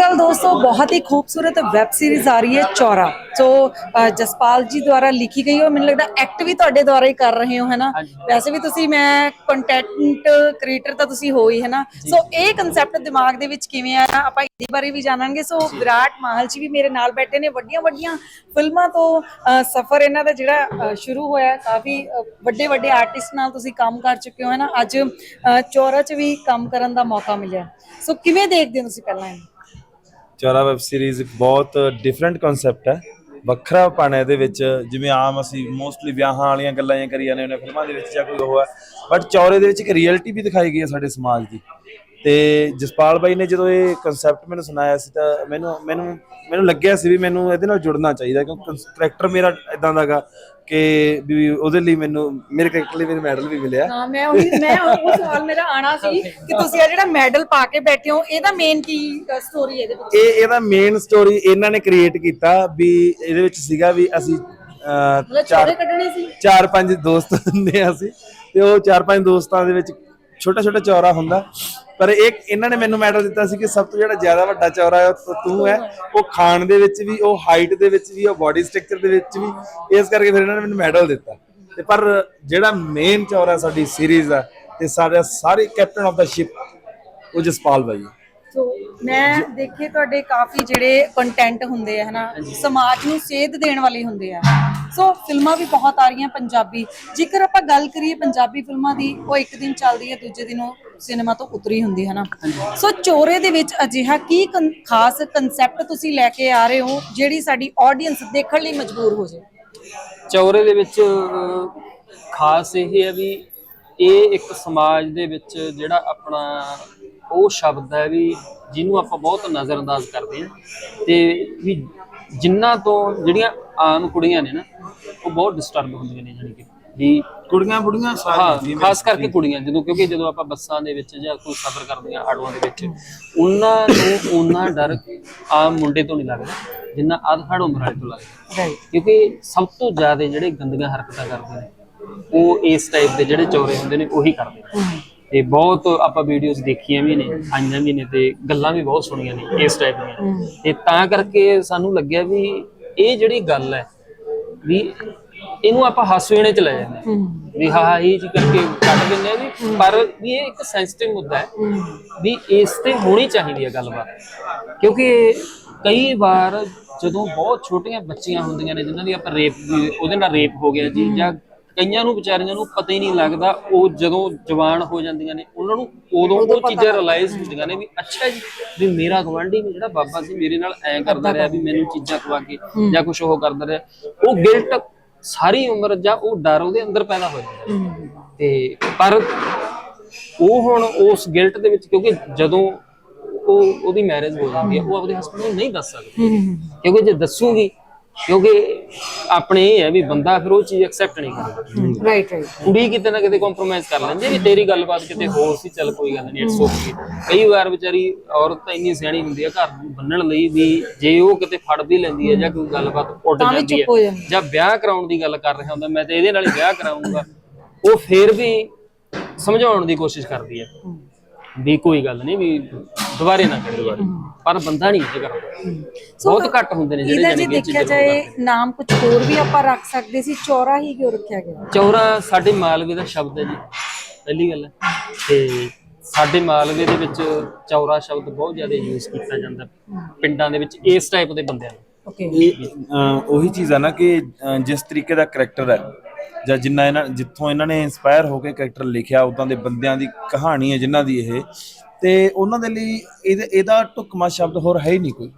ਅਕਾਲ ਦੋਸਤੋ ਬਹੁਤ ਹੀ ਖੂਬਸੂਰਤ ਵੈਬ ਸੀਰੀਜ਼ ਆ ਰਹੀ ਹੈ ਚੌਰਾ। ਸੋ ਜਸਪਾਲ ਜੀ ਦੁਆਰਾ ਲਿਖੀ ਗਈ ਉਹ ਮੈਨੂੰ ਲੱਗਦਾ ਐਕਟ ਵੀ ਤੁਹਾਡੇ ਦੁਆਰਾ ਹੀ ਕਰ ਰਹੇ ਹੋ ਹੈਨਾ ਵੈਸੇ ਵੀ ਤੁਸੀਂ ਮੈਂ ਕੰਟੈਂਟ ਕ੍ਰੀਏਟਰ ਤਾਂ ਤੁਸੀਂ ਹੋ ਹੀ ਹੈਨਾ ਸੋ ਇਹ ਕਨਸੈਪਟ ਦਿਮਾਗ ਦੇ ਵਿੱਚ ਕਿਵੇਂ ਆਇਆ ਆਪਾਂ ਇਹਦੇ ਬਾਰੇ ਵੀ ਜਾਣਾਂਗੇ। ਸੋ ਵਿਰਾਟ ਮਾਹਲ ਜੀ ਵੀ ਮੇਰੇ ਨਾਲ ਬੈਠੇ ਨੇ। ਵੱਡੀਆਂ ਵੱਡੀਆਂ ਫਿਲਮਾਂ ਤੋਂ ਸਫ਼ਰ ਇਹਨਾਂ ਦਾ ਜਿਹੜਾ ਸ਼ੁਰੂ ਹੋਇਆ ਕਾਫੀ ਵੱਡੇ ਵੱਡੇ ਆਰਟਿਸਟ ਨਾਲ ਤੁਸੀਂ ਕੰਮ ਕਰ ਚੁੱਕੇ ਹੋ ਹੈਨਾ ਅੱਜ ਚੌਰਾ 'ਚ ਵੀ ਕੰਮ ਕਰਨ ਦਾ ਮੌਕਾ ਮਿਲਿਆ। ਸੋ ਕਿਵੇਂ ਦੇਖਦੇ ਹੋ ਤੁਸੀਂ ਪਹਿਲਾਂ ਇਹਨੂੰ? ਚੌਰਾ ਵੈਬ ਸੀਰੀਜ਼ ਇੱਕ ਬਹੁਤ ਡਿਫਰੈਂਟ ਕਨਸੈਪਟ ਹੈ। ਵੱਖਰਾ ਪਣ ਹੈ ਇਹਦੇ ਵਿੱਚ, ਜਿਵੇਂ ਆਮ ਅਸੀਂ ਮੋਸਟਲੀ ਵਿਆਹਾਂ ਵਾਲੀਆਂ ਗੱਲਾਂ ਜਾਂ ਕਰੀ ਜਾਂਦੇ ਹੁੰਦੇ ਹਾਂ, ਫਿਲਮਾਂ ਦੇ ਵਿੱਚ ਜਾਂ ਕੋਈ ਉਹ ਹੈ। ਬਟ ਚੌਰੇ ਦੇ ਵਿੱਚ ਇੱਕ ਰਿਐਲਿਟੀ ਵੀ ਦਿਖਾਈ ਗਈ ਹੈ ਸਾਡੇ ਸਮਾਜ ਦੀ। ਤੇ ਜਸਪਾਲ ਬਾਈ ਨੇ ਜਦੋਂ ਇਹ ਕਨਸੈਪਟ ਮੈਨੂੰ ਸੁਣਾਇਆ ਸੀ ਤਾਂ ਮੈਨੂੰ ਮੈਨੂੰ ਮੈਨੂੰ ਲੱਗਿਆ ਸੀ ਵੀ ਮੈਨੂੰ ਇਹਦੇ ਨਾਲ ਜੁੜਨਾ ਚਾਹੀਦਾ ਕਿਉਂਕਿ ਕਰੈਕਟਰ ਮੇਰਾ ਇਦਾਂ ਦਾਗਾ ਕਿ ਵੀ ਉਹਦੇ ਲਈ ਮੈਨੂੰ ਮੇਰੇ ਕਰੈਕਟਰ ਲਈ ਮੈਨੂੰ ਮੈਡਲ ਵੀ ਮਿਲਿਆ। ਹਾਂ ਮੈਂ ਉਹੀ ਮੈਂ ਉਹ ਸਵਾਲ ਮੇਰਾ ਆਣਾ ਸੀ ਕਿ ਤੁਸੀਂ ਆ ਜਿਹੜਾ ਮੈਡਲ ਪਾ ਕੇ ਬੈਠੇ ਹੋ ਇਹਦਾ ਮੇਨ ਕੀ ਸਟੋਰੀ ਇਹਦੇ ਵਿੱਚ? ਇਹ ਇਹਦਾ ਮੇਨ ਸਟੋਰੀ ਇਹਨਾਂ ਨੇ ਕ੍ਰੀਏਟ ਕੀਤਾ ਵੀ ਇਹਦੇ ਵਿੱਚ ਸੀਗਾ ਵੀ ਅਸੀਂ ਚੋਰੇ ਕੱਢਣੇ ਸੀ? ਚਾਰ ਪੰਜ ਦੋਸਤ ਹੁੰਦੇ ਆ ਅਸੀਂ ਤੇ ਉਹ ਚਾਰ ਪੰਜ ਦੋਸਤਾਂ ਦੇ ਵਿੱਚ ਛੋਟਾ ਛੋਟਾ ਚੌਰਾ ਹੁੰਦਾ। ਪਰ ਇੱਕ ਇਹਨਾਂ ਨੇ ਮੈਨੂੰ ਮੈਡਲ ਦਿੱਤਾ ਸੀ ਕਿ ਸਭ ਤੋਂ ਜਿਹੜਾ ਜ਼ਿਆਦਾ ਵੱਡਾ ਚੌਰਾ ਹੈ, ਉਹ ਤੂੰ ਹੈ। ਉਹ ਖਾਣ ਦੇ ਵਿੱਚ ਵੀ, ਉਹ ਹਾਈਟ ਦੇ ਵਿੱਚ ਵੀ, ਉਹ ਬਾਡੀ ਸਟਰਕਚਰ ਦੇ ਵਿੱਚ ਵੀ, ਇਸ ਕਰਕੇ ਫਿਰ ਇਹਨਾਂ ਨੇ ਮੈਨੂੰ ਮੈਡਲ ਦਿੱਤਾ। ਤੇ ਪਰ ਜਿਹੜਾ ਮੇਨ ਚੌਰਾ ਸਾਡੀ ਸੀਰੀਜ਼ ਆ ਤੇ ਸਾਡਾ ਸਾਰੇ ਕੈਪਟਨ ਆਫ ਦਾ ਸ਼ਿਪ ਉਹ ਜਸਪਾਲ ਬਾਈ ਹੈ। ਸੋ ਮੈਂ ਦੇਖੇ ਤੁਹਾਡੇ ਕਾਫੀ ਜਿਹੜੇ ਕੰਟੈਂਟ ਹੁੰਦੇ ਆ ਹਨਾ ਸਮਾਜ ਨੂੰ ਸੇਧ ਦੇਣ ਵਾਲੇ ਹੁੰਦੇ ਆ। ਸੋ ਫਿਲਮਾਂ ਵੀ ਬਹੁਤ ਆ ਰਹੀਆਂ ਪੰਜਾਬੀ। ਜੇਕਰ ਆਪਾਂ ਗੱਲ ਕਰੀਏ ਪੰਜਾਬੀ ਫਿਲਮਾਂ ਦੀ ਉਹ ਇੱਕ ਦਿਨ ਚੱਲਦੀ ਹੈ ਦੂਜੇ ਦਿਨ ਉਹ ਸਿਨੇਮਾ ਤੋਂ ਉਤਰੀ ਹੁੰਦੀ ਹੈ ਨਾ ਸੋ ਚੋਰੇ ਦੇ ਵਿੱਚ ਅਜਿਹਾ ਕੀ ਖਾਸ ਕਨਸੈਪਟ ਤੁਸੀਂ ਲੈ ਕੇ ਆ ਰਹੇ ਹੋ ਜਿਹੜੀ ਸਾਡੀ ਆਡੀਅנס ਦੇਖਣ ਲਈ ਮਜਬੂਰ ਹੋ ਜਾਏ? ਚੌਰੇ ਦੇ ਵਿੱਚ ਖਾਸ ਇਹ ਹੈ ਵੀ ਇਹ ਇੱਕ ਸਮਾਜ ਦੇ ਵਿੱਚ ਜਿਹੜਾ ਆਪਣਾ ਉਹ ਸ਼ਬਦ ਹੈ ਵੀ ਜਿਹਨੂੰ ਆਪਾਂ ਬਹੁਤ ਨਜ਼ਰਅੰਦਾਜ਼ ਕਰਦੇ ਹਾਂ ਤੇ ਵੀ ਜਿੰਨਾ ਤੋਂ ਜਿਹੜੀਆਂ ਆਮ ਕੁੜੀਆਂ ਨੇ ਨਾ ਉਹ ਬਹੁਤ ਡਿਸਟਰਬ ਹੁੰਦੀਆਂ ਨੇ ਜਾਨੀ ਕਿ ਵੀ ਕੁੜੀਆਂ ਬੁੜੀਆਂ ਹਾਂ ਖਾਸ ਕਰਕੇ ਕੁੜੀਆਂ ਜਦੋਂ ਕਿਉਂਕਿ ਜਦੋਂ ਆਪਾਂ ਬੱਸਾਂ ਦੇ ਵਿੱਚ ਜਾਂ ਕੋਈ ਸਫ਼ਰ ਕਰਦੀਆਂ ਆਟੋਆਂ ਦੇ ਵਿੱਚ ਉਹਨਾਂ ਨੂੰ ਉਹਨਾਂ ਡਰ ਆਮ ਮੁੰਡੇ ਤੋਂ ਨਹੀਂ ਲੱਗਦਾ ਜਿੰਨਾ ਅਧਖੜ ਉਮਰ ਵਾਲੇ ਤੋਂ ਲੱਗਦਾ। ਕਿਉਂਕਿ ਸਭ ਤੋਂ ਜ਼ਿਆਦਾ ਜਿਹੜੇ ਗੰਦੀਆਂ ਹਰਕਤਾਂ ਕਰਦੇ ਨੇ ਉਹ ਇਸ ਟਾਈਪ ਦੇ ਜਿਹੜੇ ਚੋਰੇ ਹੁੰਦੇ ਨੇ ਉਹੀ ਕਰਦੇ ਨੇ। ਤੇ ਬਹੁਤ ਆਪਾਂ ਵੀਡੀਓਜ਼ ਦੇਖੀਆਂ ਵੀ ਨੇ ਆਈਆਂ ਵੀ ਨੇ ਤੇ ਗੱਲਾਂ ਵੀ ਬਹੁਤ ਸੁਣੀਆਂ ਨੇ ਇਸ ਟਾਈਪ ਦੀਆਂ। ਤੇ ਤਾਂ ਕਰਕੇ ਸਾਨੂੰ ਲੱਗਿਆ ਵੀ ਇਹ ਜਿਹੜੀ ਗੱਲ ਹੈ ਵੀ ਇਹਨੂੰ ਆਪਾਂ ਹਾਸਵੇਣੇ ਚ ਲੈ ਜਾਂਦੇ ਹਾਂ। ਵੀ ਹਾਂ ਹਾਂ ਇਹ ਜੀ ਕਰਕੇ ਕੱਢ ਦਿੰਦੇ ਆ ਵੀ ਪਰ ਵੀ ਇਹ ਇੱਕ ਸੈਂਸਿਟਿਵ ਮੁੱਦਾ ਹੈ ਵੀ ਇਸ ਤੇ ਹੋਣੀ ਚਾਹੀਦੀ ਹੈ ਗੱਲਬਾਤ। ਕਿਉਂਕਿ ਕਈ ਵਾਰ ਜਦੋਂ ਬਹੁਤ ਛੋਟੀਆਂ ਬੱਚੀਆਂ ਹੁੰਦੀਆਂ ਨੇ ਜਿਨ੍ਹਾਂ ਦੀ ਆਪਾਂ ਰੇਪ ਉਹਦੇ ਨਾਲ ਰੇਪ ਹੋ ਗਿਆ ਜੀ ਜਾਂ ਕਈਆਂ ਨੂੰ ਵਿਚਾਰੀਆਂ ਨੂੰ ਪਤਾ ਹੀ ਨਹੀਂ ਲੱਗਦਾ ਉਹ ਜਦੋਂ ਜਵਾਨ ਹੋ ਜਾਂਦੀਆਂ ਨੇ ਉਹਨਾਂ ਨੂੰ ਉਦੋਂ ਉਹ ਚੀਜ਼ਾਂ ਰਿਅਲਾਈਜ਼ ਹੁੰਦੀਆਂ ਨੇ ਵੀ ਅੱਛਾ ਜੀ ਵੀ ਮੇਰਾ ਗਵਾਂਢੀ ਵੀ ਜਿਹੜਾ ਬਾਬਾ ਸੀ ਮੇਰੇ ਨਾਲ ਐਂ ਕਰਦਾ ਰਿਹਾ ਵੀ ਮੈਨੂੰ ਚੀਜ਼ਾਂ ਖਵਾ ਕੇ ਜਾਂ ਕੁਝ ਉਹ ਕਰਦਾ ਰਿਹਾ। ਉਹ ਗਿਲਟ ਸਾਰੀ ਉਮਰ ਜਾਂ ਉਹ ਡਰ ਉਹਦੇ ਅੰਦਰ ਪੈਦਾ ਹੋ ਜਾਂਦਾ। ਤੇ ਪਰ ਉਹ ਹੁਣ ਉਸ ਗਿਲਟ ਦੇ ਵਿੱਚ ਕਿਉਂਕਿ ਜਦੋਂ ਉਹ ਉਹਦੀ ਮੈਰਿਜ ਹੋ ਜਾਂਦੀ ਹੈ ਉਹ ਆਪਣੇ ਹਸਬੰਡ ਨੂੰ ਨਹੀਂ ਦੱਸ ਸਕਦੀ। ਕਿਉਂਕਿ ਜੇ ਦੱਸੂਗੀ ਕਿਉਂਕਿ ਆਪਣੇ ਇਹ ਹੈ ਵੀ ਬੰਦਾ ਫਿਰ ਉਹ ਚੀਜ਼ ਐਕਸੈਪਟ ਨਹੀਂ ਕਰਦਾ। ਰਾਈਟ ਰਾਈਟ ਕੁੜੀ ਕਿਤੇ ਨਾ ਕਿਤੇ ਕੰਪਰੋਮਾਈਜ਼ ਕਰ ਲੈਂਦੀ ਹੈ ਵੀ ਤੇਰੀ ਗੱਲਬਾਤ ਕਿਤੇ ਹੋਰ ਸੀ ਚੱਲ ਕੋਈ ਗੱਲ ਨਹੀਂ ਇਟਸ ਓਕੇ ਕਈ ਵਾਰ ਵਿਚਾਰੀ ਔਰਤ ਤਾਂ ਇੰਨੀ ਸਿਆਣੀ ਹੁੰਦੀ ਹੈ ਘਰ ਨੂੰ ਬੰਨਣ ਲਈ ਵੀ ਜੇ ਉਹ ਕਿਤੇ ਫੜ ਵੀ ਲੈਂਦੀ ਹੈ ਜਾਂ ਕੋਈ ਗੱਲਬਾਤ ਉੱਡ ਜਾਂਦੀ ਹੋ ਜਾਂ ਵਿਆਹ ਕਰਾਉਣ ਦੀ ਗੱਲ ਕਰ ਰਿਹਾ ਹੁੰਦਾ ਮੈਂ ਤੇ ਇਹਦੇ ਨਾਲ ਹੀ ਵਿਆਹ ਕਰਾਉਂਗਾ ਉਹ ਫੇਰ ਵੀ ਸਮਝਾਉਣ ਦੀ ਕੋਸ਼ਿਸ਼ ਕਰਦੀ ਹੈ ਵੀ ਕੋਈ ਗੱਲ ਨਹੀਂ ਵੀ ਦੁਬਾਰੇ ਨਾ ਕਰੀ। ਪਰ ਬੰਦਾ ਨਹੀਂ ਇਹ ਕਰਦਾ ਬਹੁਤ ਘੱਟ ਹੁੰਦੇ ਨੇ ਜਿਹੜੇ ਇਹਦਾ ਜੇ ਜਾਨੀ ਕਿ ਇਹ ਦੇਖਿਆ ਚੀਜ਼ਾਂ ਜਾਏ ਨਾਮ ਕੁਝ ਹੋਰ ਵੀ ਆਪਾਂ ਰੱਖ ਸਕਦੇ ਸੀ ਚੌਰਾ ਹੀ ਕਿਉਂ ਰੱਖਿਆ ਗਿਆ? ਚੌਰਾ ਸਾਡੇ ਮਾਲਵੇ ਦਾ ਸ਼ਬਦ ਹੈ ਜੀ ਪਹਿਲੀ ਗੱਲ ਹੈ। ਤੇ ਸਾਡੇ ਮਾਲਵੇ ਦੇ ਵਿੱਚ ਚੌਰਾ ਸ਼ਬਦ ਬਹੁਤ ਜ਼ਿਆਦਾ ਯੂਜ਼ ਕੀਤਾ ਜਾਂਦਾ ਪਿੰਡਾਂ ਦੇ ਵਿੱਚ ਇਸ ਟਾਈਪ ਦੇ ਬੰਦਿਆਂ ਨੂੰ। ਓਕੇ ਇਹ ਅਹ, ਉਹੀ ਚੀਜ਼ ਆ ਨਾ ਕਿ ਅਹ, ਜਿਸ ਤਰੀਕੇ ਦਾ ਕਰੈਕਟਰ ਹੈ ਜਾਂ ਜਿੰਨਾ ਇਹਨਾਂ ਜਿੱਥੋਂ ਇਹਨਾਂ ਨੇ ਇਨਸਪਾਇਰ ਹੋ ਕੇ ਕਰੈਕਟਰ ਲਿਖਿਆ ਉਦਾਂ ਦੇ ਬੰਦਿਆਂ ਦੀ ਕਹਾਣੀ ਹੈ ਜਿਨ੍ਹਾਂ ਦੀ ਇਹ ਤੇ ਉਹਨਾਂ ਦੇ ਲਈ ਇਹਦੇ, ਇਹਦਾ ਢੁਕਮਾ ਸ਼ਬਦ ਹੋਰ ਹੈ ਹੀ ਨਹੀਂ ਕੋਈ।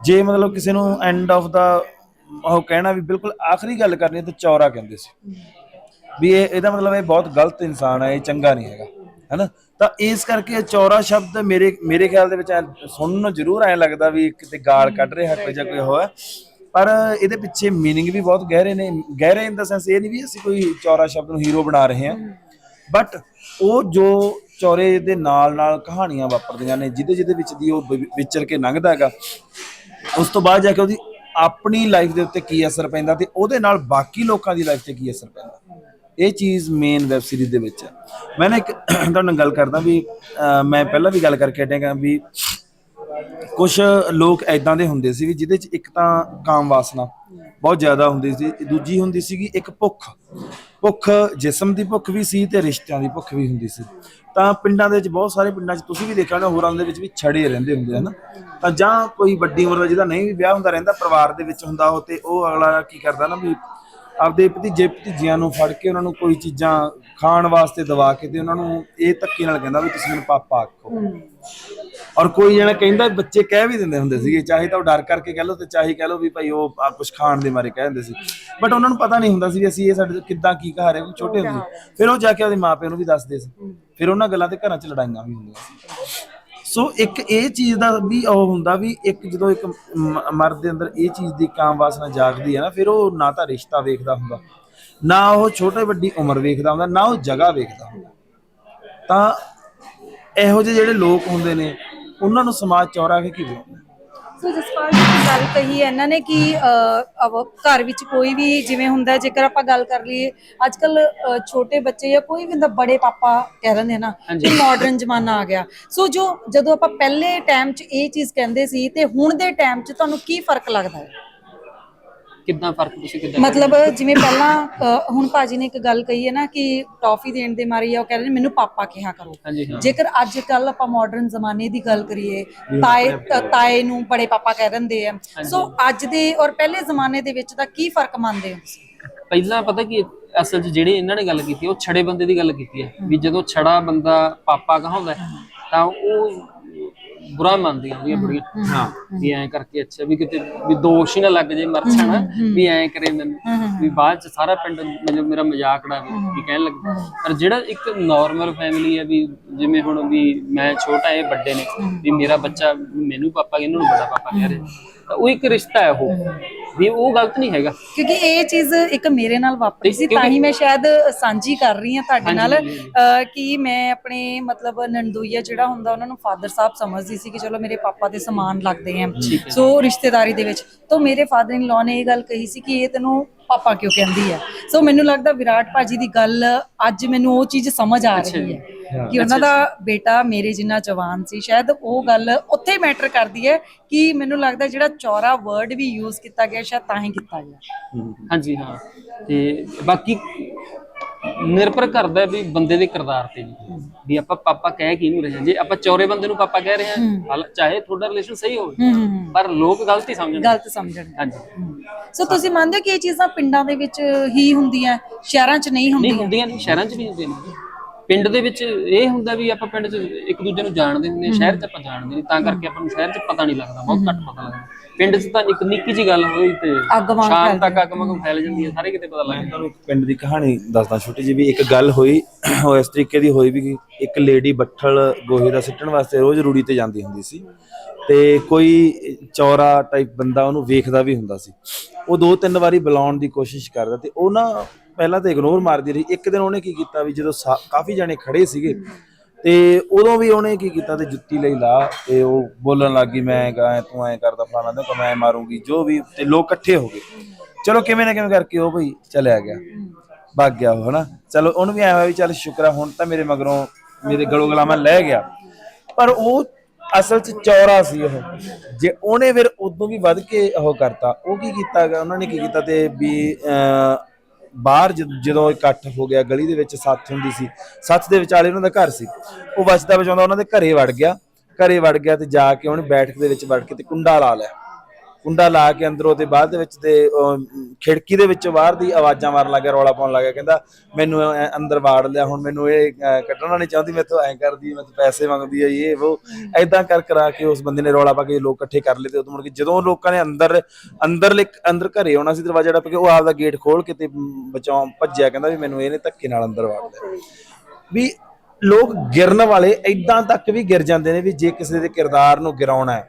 ਜੇ ਮਤਲਬ ਕਿਸੇ ਨੂੰ ਐਂਡ ਆਫ ਦਾ ਉਹ ਕਹਿਣਾ ਵੀ ਬਿਲਕੁਲ ਆਖਰੀ ਗੱਲ ਕਰਨੀ ਤੇ ਚੌਰਾ ਕਹਿੰਦੇ ਸੀ। ਵੀ ਇਹ, ਇਹਦਾ ਮਤਲਬ ਇਹ ਬਹੁਤ ਗਲਤ ਇਨਸਾਨ ਹੈ, ਇਹ ਚੰਗਾ ਨਹੀਂ ਹੈਗਾ, ਹੈਨਾ? ਤਾਂ ਇਸ ਕਰਕੇ ਚੌਰਾ ਸ਼ਬਦ ਮੇਰੇ ਮੇਰੇ ਖਿਆਲ ਦੇ ਵਿੱਚ ਸੁਣਨ ਨੂੰ ਜ਼ਰੂਰ ਐ ਲੱਗਦਾ ਵੀ ਕਿਤੇ ਗਾਲ ਕੱਢ ਰਿਹਾ, ਕੋਈ ਜਾਂ ਕੋਈ ਹੋਇਆ। ਪਰ ਇਹਦੇ ਪਿੱਛੇ ਮੀਨਿੰਗ ਵੀ ਬਹੁਤ ਗਹਿਰੇ ਨੇ। ਗਹਿਰੇ ਇਨ ਦਾ ਸੈਂਸ ਇਹ ਨਹੀਂ ਵੀ ਅਸੀਂ ਕੋਈ ਚੌਰਾ ਸ਼ਬਦ ਨੂੰ ਹੀਰੋ ਬਣਾ ਰਹੇ ਹਾਂ। ਬਟ ਉਹ ਜੋ ਚੌਰੇ ਦੇ ਨਾਲ ਨਾਲ ਕਹਾਣੀਆਂ ਵਾਪਰਦੀਆਂ ਨੇ, ਜਿਹਦੇ ਜਿਹਦੇ ਵਿੱਚ ਦੀ ਉਹ ਵਿ- ਵਿਚਰ ਕੇ ਲੰਘਦਾ ਹੈਗਾ। ਉਸ ਤੋਂ ਬਾਅਦ ਜਾ ਕੇ ਉਹਦੀ ਆਪਣੀ ਲਾਈਫ ਦੇ ਉੱਤੇ ਕੀ ਅਸਰ ਪੈਂਦਾ ਤੇ ਉਹਦੇ ਨਾਲ ਬਾਕੀ ਲੋਕਾਂ ਦੀ ਲਾਈਫ ਤੇ ਕੀ ਅਸਰ ਪੈਂਦਾ। ਇਹ ਚੀਜ਼ ਮੇਨ ਵੈਬ ਸੀਰੀਜ਼ ਦੇ ਵਿੱਚ ਹੈ। ਮੈਂ ਨਾ ਇੱਕ ਤੁਹਾਨੂੰ ਗੱਲ ਕਰਦਾ ਵੀ ਮੈਂ ਪਹਿਲਾਂ ਵੀ ਗੱਲ ਕਰਕੇ ਹਟਿਆ ਵੀ ਕੁਝ ਲੋਕ ਐਦਾਂ ਦੇ ਹੁੰਦੇ ਸੀ ਵੀ ਜਿਹਦੇ ਚ ਇੱਕ ਤਾਂ ਕਾਮ ਵਾਸਨਾ ਬਹੁਤ ਜ਼ਿਆਦਾ ਹੁੰਦੀ ਸੀ। ਦੂਜੀ ਹੁੰਦੀ ਸੀਗੀ ਇੱਕ ਭੁੱਖ। ਭੁੱਖ ਜਿਸਮ ਦੀ ਭੁੱਖ ਵੀ ਸੀ ਤੇ ਰਿਸ਼ਤਿਆਂ ਦੀ ਭੁੱਖ ਵੀ ਹੁੰਦੀ ਸੀ। ਤਾਂ ਪਿੰਡਾਂ ਦੇ ਵਿੱਚ ਬਹੁਤ ਸਾਰੇ ਪਿੰਡਾਂ 'ਚ ਤੁਸੀਂ ਵੀ ਦੇਖਿਆ ਹੋਣਾ, ਹੋਰਾਂ ਦੇ ਵਿੱਚ ਵੀ ਛੜੇ ਰਹਿੰਦੇ ਹੁੰਦੇ ਹਨ ਤਾਂ ਜਾਂ ਕੋਈ ਵੱਡੀ ਉਮਰ ਦਾ ਜਿਹਦਾ ਨਹੀਂ ਵੀ ਵਿਆਹ ਹੁੰਦਾ ਰਹਿੰਦਾ, ਪਰਿਵਾਰ ਦੇ ਵਿੱਚ ਹੁੰਦਾ ਉਹ ਤੇ ਉਹ ਅਗਲਾ ਕੀ ਕਰਦਾ ਨਾ ਵੀ ਆਪਦੇ ਭਤੀਜੇ, ਭਤੀਜਿਆਂ ਨੂੰ ਫੜ ਕੇ ਉਹਨਾਂ ਨੂੰ ਕੋਈ ਚੀਜ਼ਾਂ ਖਾਣ ਵਾਸਤੇ ਦਵਾ ਕੇ ਤੇ ਉਹਨਾਂ ਨੂੰ ਇਹ ਧੱਕੇ ਨਾਲ ਕਹਿੰਦਾ ਵੀ ਤੁਸੀਂ ਮੈਨੂੰ ਪਾਪਾ ਆਖੋ। ਔਰ ਕੋਈ ਜਣਾ ਕਹਿੰਦਾ ਬੱਚੇ ਕਹਿ ਵੀ ਦਿੰਦੇ ਹੁੰਦੇ ਸੀਗੇ, ਚਾਹੇ ਤਾਂ ਉਹ ਡਰ ਕਰਕੇ ਕਹਿ ਲਓ ਤੇ ਚਾਹੇ ਕਹਿ ਲਓ ਵੀ ਭਾਈ ਉਹ ਆ ਕੁਝ ਖਾਣ ਦੇ ਮਾਰੇ ਕਹਿ ਦਿੰਦੇ ਸੀ। ਬਟ ਉਹਨਾਂ ਨੂੰ ਪਤਾ ਨਹੀਂ ਹੁੰਦਾ ਸੀ ਵੀ ਅਸੀਂ ਇਹ ਸਾਡੇ ਤੋਂ ਕਿੱਦਾਂ ਕੀ ਕਹਾ ਰਹੇ ਕਿਉਂਕਿ ਛੋਟੇ ਹੁੰਦੇ ਸੀ। ਫਿਰ ਉਹ ਜਾ ਕੇ ਉਹਦੇ ਮਾਪਿਆਂ ਨੂੰ ਵੀ ਦੱਸਦੇ ਸੀ। ਫਿਰ ਉਹਨਾਂ ਗੱਲਾਂ ਤੇ ਘਰਾਂ 'ਚ ਲੜਾਈਆਂ ਵੀ ਹੁੰਦੀਆਂ ਸੀ। ਸੋ ਇੱਕ ਇਹ ਚੀਜ਼ ਦਾ ਵੀ ਉਹ ਹੁੰਦਾ ਵੀ ਇੱਕ ਜਦੋਂ ਇੱਕ ਮ- ਮਰਦ ਦੇ ਅੰਦਰ ਇਹ ਚੀਜ਼ ਦੀ ਕਾਮ ਵਾਸਨਾ ਜਾਗਦੀ ਹੈ ਨਾ, ਫਿਰ ਉਹ ਨਾ ਤਾਂ ਰਿਸ਼ਤਾ ਵੇਖਦਾ ਹੁੰਦਾ, ਨਾ ਉਹ ਛੋਟੇ ਵੱਡੀ ਉਮਰ ਵੇਖਦਾ ਹੁੰਦਾ, ਨਾ ਉਹ ਜਗ੍ਹਾ ਵੇਖਦਾ ਹੁੰਦਾ। ਤਾਂ ਇਹੋ ਜਿਹੇ ਜਿਹੜੇ ਲੋਕ ਹੁੰਦੇ ਨੇ ਉਹਨਾਂ ਨੂੰ ਸਮਾਜ ਚੌਰਾ ਕੇ ਕੀ ਬੁਲਾਉਂਦਾ ਸੋ ਜਸਪਾਲ ਜੀ ਦੀ ਗੱਲ ਕਹੀ ਹੈ ਇਹਨਾਂ ਨੇ ਕਿ ਘਰ ਵਿੱਚ ਕੋਈ ਵੀ ਜਿਵੇਂ ਹੁੰਦਾ ਜੇਕਰ ਆਪਾਂ ਗੱਲ ਕਰ ਲਈਏ ਅੱਜ ਕੱਲ ਛੋਟੇ ਬੱਚੇ ਜਾਂ ਕੋਈ ਵੀ ਹੁੰਦਾ ਬੜੇ ਪਾਪਾ ਕਹਿ ਆ ਨਾ ਕਿ ਮਾਡਰਨ ਜ਼ਮਾਨਾ ਆ ਗਿਆ। ਸੋ ਜੋ ਜਦੋਂ ਆਪਾਂ ਪਹਿਲੇ ਟਾਈਮ 'ਚ ਇਹ ਚੀਜ਼ ਕਹਿੰਦੇ ਸੀ ਤੇ ਹੁਣ ਦੇ ਟਾਈਮ 'ਚ ਤੁਹਾਨੂੰ ਕੀ ਫ਼ਰਕ ਲੱਗਦਾ ਹੈ? ਕਿੱਦਾਂ ਫ਼ਰਕ ਤੁਸੀਂ ਕਿੱਦਾਂ ਮਤਲਬ ਜਿਵੇਂ ਪਹਿਲਾਂ ਹੁਣ ਭਾਜੀ ਨੇ ਇੱਕ ਗੱਲ ਕਹੀ ਹੈ ਨਾ ਕਿ ਟੌਫੀ ਦੇਣ ਦੇ ਮਾਰੇ ਜਾਂ ਉਹ ਕਹਿੰਦੇ ਨੇ ਮੈਨੂੰ ਪਾਪਾ ਕਿਹਾ ਕਰੋ। ਹਾਂਜੀ ਹਾਂ। ਜੇਕਰ ਅੱਜ ਕੱਲ ਆਪਾਂ ਮਾਡਰਨ ਜ਼ਮਾਨੇ ਦੀ ਗੱਲ ਕਰੀਏ ਤਾਏ ਤਾਏ ਨੂੰ ਬੜੇ ਪਾਪਾ ਕਹਿ ਦਿੰਦੇ ਆ। ਸੋ ਅੱਜ ਦੇ ਔਰ ਪਹਿਲੇ ਜ਼ਮਾਨੇ ਦੇ ਵਿੱਚ ਦਾ ਕੀ ਫ਼ਰਕ ਮੰਨਦੇ ਹੋ ਤੁਸੀਂ? ਪਹਿਲਾਂ ਪਤਾ ਕੀ ਹੈ, ਅਸਲ 'ਚ ਜਿਹੜੇ ਇਹਨਾਂ ਨੇ ਗੱਲ ਕੀਤੀ ਹੈ, ਉਹ ਛੜੇ ਬੰਦੇ ਦੀ ਗੱਲ ਕੀਤੀ ਹੈ। ਵੀ ਜਦੋਂ ਛੜਾ ਬੰਦਾ ਪਾਪਾ ਕਹਾਉਂਦਾ ਹੈ, ਤਾਂ ਉਹ ਬੁਰਾ ਮੰਨਦੀਆਂ ਉਹਦੀਆਂ ਬੁੜੀਆਂ। ਹਾਂ ਵੀ ਐਂ ਕਰਕੇ ਅੱਛਾ ਵੀ ਕਿਤੇ ਵੀ ਦੋਸ਼ ਹੀ ਨਾ ਲੱਗ ਜੇ ਮਰਛਾ ਨਾ ਵੀ ਐਂ ਕਰੇ ਮੈਨੂੰ। ਵੀ ਬਾਅਦ ਚ ਸਾਰਾ ਪਿੰਡ ਮੈਨੂੰ ਮੇਰਾ ਮਜ਼ਾਕ ਉਡਾਵੇ ਵੀ ਕਹਿਣ ਲੱਗ। ਪਰ ਜਿਹੜਾ ਇੱਕ ਨਾਰਮਲ ਫੈਮਿਲੀ ਹੈ ਵੀ ਜਿਵੇਂ ਹੁਣ ਵੀ ਮੈਂ ਛੋਟਾ ਇਹ ਵੱਡੇ ਨੇ ਵੀ ਮੇਰਾ ਬੱਚਾ ਮੈਨੂੰ ਪਾਪਾ ਇਹਨਾਂ ਨੂੰ ਬੜਾ ਪਾਪਾ ਕਹਿ ਰਿਹਾ। ਤਾਂ ਉਹ ਇੱਕ ਰਿਸ਼ਤਾ ਹੈ ਉਹ। ਵੀ ਉਹ ਗਲਤ ਨਹੀਂ ਹੈਗਾ। ਕਿਉਂਕਿ ਇਹ ਚੀਜ਼ ਇੱਕ ਮੇਰੇ ਨਾਲ ਵਾਪਰੀ ਸੀ ਤਾਂ ਹੀ ਮੈਂ ਸ਼ਾਇਦ ਸਾਂਝੀ ਕਰ ਰਹੀ ਹਾਂ ਤੁਹਾਡੇ ਨਾਲ ਕਿ ਮੈਂ ਆਪਣੇ ਮਤਲਬ ਨੰਦੂਈਆ ਜਿਹੜਾ ਹੁੰਦਾ ਉਹਨਾਂ ਨੂੰ ਫਾਦਰ ਸਾਹਿਬ ਸਮਝਦੀ ਸੀ ਕਿ ਚਲੋ ਮੇਰੇ ਪਾਪਾ ਦੇ ਸਮਾਨ ਲੱਗਦੇ ਆ ਸੋ ਰਿਸ਼ਤੇਦਾਰੀ ਦੇ ਵਿੱਚ ਤਾਂ ਮੇਰੇ ਫਾਦਰ ਇਨ ਲਾਅ ਨੇ ਇਹ ਗੱਲ ਕਹੀ ਸੀ ਕਿ ਇਹ ਤੈਨੂੰ ਪਾਪਾ ਕਿਉਂ ਕਹਿੰਦੀ ਹੈ ਸੋ ਮੈਨੂੰ ਲੱਗਦਾ ਵਿਰਾਟ ਭਾਜੀ ਦੀ ਗੱਲ ਅੱਜ ਮੈਨੂੰ ਉਹ ਚੀਜ਼ ਸਮਝ ਆ ਰਹੀ ਹੈ ਕਿ ਉਹਨਾਂ ਦਾ ਬੇਟਾ ਮੇਰੇ ਜਿੰਨਾ ਜਵਾਨ ਸੀ ਸ਼ਾਇਦ ਉਹ ਗੱਲ ਉੱਥੇ ਮੈਟਰ ਕਰਦੀ ਹੈ ਕਿ ਮੈਨੂੰ ਲੱਗਦਾ ਜਿਹੜਾ ਚੌਰਾ ਵਰਡ ਵੀ ਯੂਜ਼ ਕੀਤਾ ਗਿਆ ਸ਼ਾਇਦ ਤਾਂ ਹੀ ਕੀਤਾ ਗਿਆ। ਹਾਂਜੀ ਹਾਂ। ਤੇ ਬਾਕੀ ਨਿਰਭਰ ਕਰਦਾ ਹੈ ਵੀ ਬੰਦੇ ਦੇ ਕਿਰਦਾਰ ਤੇ ਜੀ ਵੀ ਆਪਾਂ ਪਾਪਾ ਕਹਿ ਕਿਹਨੂੰ ਰਹੇ ਹਾਂ ਜੇ ਆਪਾਂ ਚੌਰੇ ਬੰਦੇ ਨੂੰ ਪਾਪਾ ਕਹਿ ਰਹੇ ਹਾਂ ਚਾਹੇ ਤੁਹਾਡਾ ਰਿਲੇਸ਼ਨ ਸਹੀ ਹੋਵੇ ਪਰ ਲੋਕ ਗਲਤੀ ਸਮਝਣ ਗਲਤ ਸਮਝਣ। ਹਾਂਜੀ। ਸੋ ਤੁਸੀਂ ਮੰਨਦੇ ਹੋ ਕਿ ਇਹ ਚੀਜ਼ਾਂ ਪਿੰਡਾਂ ਦੇ ਵਿੱਚ ਹੀ ਹੁੰਦੀਆਂ ਸ਼ਹਿਰਾਂ 'ਚ ਨਹੀਂ ਨਹੀਂ ਹੁੰਦੀਆਂ? ਹੁੰਦੀਆਂ ਨਹੀਂ ਸ਼ਹਿਰਾਂ 'ਚ ਵੀ ਹੁੰਦੀਆਂ ਨੇ। ਪਿੰਡ ਦੇ ਵਿੱਚ ਇਹ ਹੁੰਦਾ ਵੀ ਆਪਾਂ ਪਿੰਡ 'ਚ ਇੱਕ ਦੂਜੇ ਨੂੰ ਜਾਣਦੇ ਹੁੰਦੇ ਸ਼ਹਿਰ 'ਚ ਆਪਾਂ ਜਾਣਦੇ ਨਹੀਂ ਤਾਂ ਕਰਕੇ ਆਪਾਂ ਨੂੰ ਸ਼ਹਿਰ 'ਚ ਪਤਾ ਨਹੀਂ ਲੱਗਦਾ ਬਹੁਤ ਘੱਟ ਪਤਾ ਲੱਗਦਾ। ਪਿੰਡ 'ਚ ਤਾਂ ਇੱਕ ਨਿੱਕੀ ਜੀ ਗੱਲ ਹੋਈ ਤੇ ਅੱਗ ਵਾਂਗ ਸ਼ਾਮ ਤੱਕ ਅੱਗ ਵਾਂਗ ਫੈਲ ਜਾਂਦੀ ਹੈ ਸਾਰੇ ਕਿਤੇ ਪਤਾ ਲੱਗ ਜਾਂਦਾ। ਤੁਹਾਨੂੰ ਇੱਕ ਪਿੰਡ ਦੀ ਕਹਾਣੀ ਦੱਸਦਾ ਛੋਟੀ ਜਿਹੀ ਵੀ ਇੱਕ ਗੱਲ ਹੋਈ ਉਹ ਇਸ ਤਰੀਕੇ ਦੀ ਹੋਈ ਵੀ ਕਿ ਇੱਕ ਲੇਡੀ ਬੱਠਲ ਗੋਹੇ ਦਾ ਸਿੱਟਣ ਵਾਸਤੇ ਰੋਜ਼ ਰੂੜੀ ਤੇ ਜਾਂਦੀ ਹੁੰਦੀ ਸੀ ਤੇ ਕੋਈ ਚੌਰਾ ਟਾਈਪ ਬੰਦਾ ਉਹਨੂੰ ਵੇਖਦਾ ਵੀ ਹੁੰਦਾ ਸੀ। ਉਹ ਦੋ ਤਿੰਨ ਵਾਰੀ ਬੁਲਾਉਣ ਦੀ ਕੋਸ਼ਿਸ਼ ਕਰਦਾ ਤੇ ਉਹ ਨਾ ਪਹਿਲਾਂ ਤਾਂ ਇਗਨੋਰ ਮਾਰਦੀ ਰਹੀ। ਇੱਕ ਦਿਨ ਉਹਨੇ ਕੀ ਕੀਤਾ ਵੀ ਜਦੋਂ ਕਾਫੀ ਜਣੇ ਖੜੇ ਸੀਗੇ ਤੇ ਉਦੋਂ ਵੀ ਉਹਨੇ ਕੀ ਕੀਤਾ ਤੇ ਜੁੱਤੀ ਲਈ ਲਾ ਤੇ ਉਹ ਬੋਲਣ ਲੱਗੀ ਮੈਂ ਗਾ ਤੂੰ ਐ ਕਰਦਾ ਫਲਾਣਾ ਤੇ ਮੈਂ ਮਾਰੂੰਗੀ। ਜੋ ਵੀ ਤੇ ਲੋਕ ਇਕੱਠੇ ਹੋ ਗਏ। ਚਲੋ ਕਿਵੇਂ ਨਾ ਕਿਵੇਂ ਕਰਕੇ ਉਹ ਭਈ ਚਲਿਆ ਗਿਆ। ਭੱਗ ਗਿਆ ਉਹ ਹਨਾ? ਚਲੋ ਉਹਨੂੰ ਵੀ ਐ ਹੋਇਆ ਵੀ ਚੱਲ ਸ਼ੁਕਰ ਆ ਹੁਣ ਤਾਂ ਮੇਰੇ ਮਗਰੋਂ ਮੇਰੇ ਗਲੋਂ ਗਲਾਮਾ ਲੈ ਗਿਆ। ਪਰ ਉਹ ਅਸਲ ਚ ਚੌਰਾ ਸੀ ਉਹ। ਜੇ ਉਹਨੇ ਫਿਰ ਉਦੋਂ ਵੀ ਵੱਧ ਕੇ ਉਹ ਕਰਤਾ। ਉਹ ਕੀ ਕੀਤਾ ਉਹਨਾਂ ਨੇ ਕੀ ਕੀਤਾ ਤੇ ਵੀ ਬਾਹਰ ਜਦ- ਜਦੋਂ ਇਕੱਠ ਹੋ ਗਿਆ, ਗਲੀ ਦੇ ਵਿੱਚ ਸੱਥ ਹੁੰਦੀ ਸੀ, ਸੱਥ ਦੇ ਵਿਚਾਲੇ ਉਹਨਾਂ ਦਾ ਘਰ ਸੀ। ਉਹ ਬਚਦਾ ਬਚਾਉਂਦਾ ਉਹਨਾਂ ਦੇ ਘਰੇ ਵੜ ਗਿਆ। ਘਰੇ ਵੜ ਗਿਆ ਤੇ ਜਾ ਕੇ ਉਹਨੇ ਬੈਠਕ ਦੇ ਵਿੱਚ ਵੜ ਕੇ ਤੇ ਕੁੰਡਾ ਲਾ ਲਿਆ। ਕੁੰਡਾ ਲਾ ਕੇ ਅੰਦਰੋਂ ਤੇ ਬਾਅਦ ਦੇ ਵਿੱਚ ਤੇ ਖਿੜਕੀ ਦੇ ਵਿੱਚੋਂ ਬਾਹਰ ਦੀ ਆਵਾਜ਼ਾਂ ਮਾਰਨ ਲੱਗਾ ਰੌਲਾ ਪਾਉਣ ਲੱਗਿਆ, ਕਹਿੰਦਾ ਮੈਨੂੰ ਅੰਦਰ ਵਾੜ ਲਿਆ, ਹੁਣ ਮੈਨੂੰ ਇਹ ਕੱਢਣਾ ਨਹੀਂ ਚਾਹੁੰਦੀ ਮੈਥੋਂ ਐਂ ਕਰਦੀ ਮੈਥੋਂ ਪੈਸੇ ਮੰਗਦੀ ਹੈ ਇਹ ਉਹ ਐਦਾਂ ਕਰ ਕਰਾ ਕੇ ਉਸ ਬੰਦੇ ਨੇ ਰੌਲਾ ਪਾ ਕੇ ਲੋਕ ਇਕੱਠੇ ਕਰ ਲਏ ਤੇ ਉਦੋਂ ਮੁੜ ਕੇ ਜਦੋਂ ਲੋਕਾਂ ਨੇ ਅੰਦਰ ਅੰਦਰ ਅੰਦਰ ਘਰੇ ਆਉਣਾ ਸੀ, ਦਰਵਾਜ਼ਾ ਡੱਪ ਕੇ, ਉਹ ਆਪਦਾ ਗੇਟ ਖੋਲ ਕੇ ਤੇ ਬਚਾਉ, ਭੱਜਿਆ, ਕਹਿੰਦਾ ਵੀ ਮੈਨੂੰ ਇਹਨੇ ਧੱਕੇ ਨਾਲ ਅੰਦਰ ਵਾੜ ਲਿਆ। ਵੀ ਲੋਕ ਗਿਰਨ ਵਾਲੇ ਐਦਾਂ ਤੱਕ ਵੀ ਗਿਰ ਜਾਂਦੇ ਨੇ ਵੀ ਜੇ ਕਿਸੇ ਦੇ ਕਿਰਦਾਰ ਨੂੰ ਗਿਰਾਉਣਾ ਹੈ